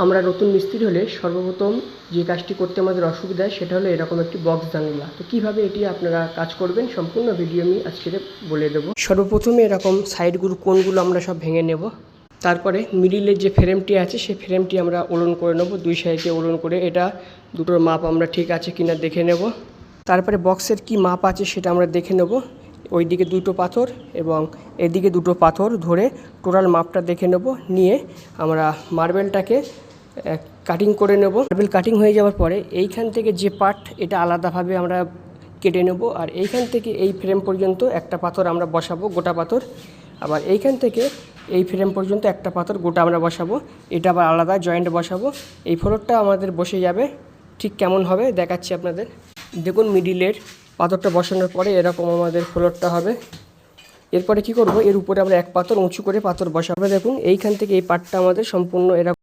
আমরা নতুন মিস্ত্রি হলে সর্বপ্রথম যে কাজটি করতে আমাদের অসুবিধা সেটা হলো এরকম একটি বক্স জানালা। তো কীভাবে এটি আপনারা কাজ করবেন সম্পূর্ণ ভিডিও আমি আজকে বলে দেবো। সর্বপ্রথমে এরকম সাইডগুলো কোনগুলো আমরা সব ভেঙে নেব। তারপরে মিডিলের যে ফ্রেমটি আছে, সেই ফ্রেমটি আমরা ওলন করে নেব। দুই সাইডে ওলন করে এটা দুটোর মাপ আমরা ঠিক আছে কিনা দেখে নেব। তারপরে বক্সের কি মাপ আছে সেটা আমরা দেখে নেব। ওইদিকে দুটো পাথর এবং এদিকে দুটো পাথর ধরে টোটাল মাপটা দেখে নেব। নিয়ে আমরা মার্বেলটাকে কাটিং করে নেব। মার্বেল কাটিং হয়ে যাওয়ার পরে এইখান থেকে যে পার্ট এটা আলাদাভাবে আমরা কেটে নেব। আর এইখান থেকে এই ফ্রেম পর্যন্ত একটা পাথর আমরা বসাবো, গোটা পাথর। আবার এইখান থেকে এই ফ্রেম পর্যন্ত একটা পাথর, গোটা আমরা বসাবো। এটা আবার আলাদা জয়েন্ট বসাবো। এই ফ্লোরটা আমাদের বসে যাবে। ঠিক কেমন হবে দেখাচ্ছি আপনাদের। দেখুন মিডিলের পাথরটা বসানোর পরে এরকম আমাদের ফ্লোরটা হবে। এরপরে কি করব? এর উপরে আমরা এক পাথর উঁচু করে পাথর বসাবে। দেখুন, এইখান থেকে এই পাটটা আমাদের সম্পূর্ণ এরকম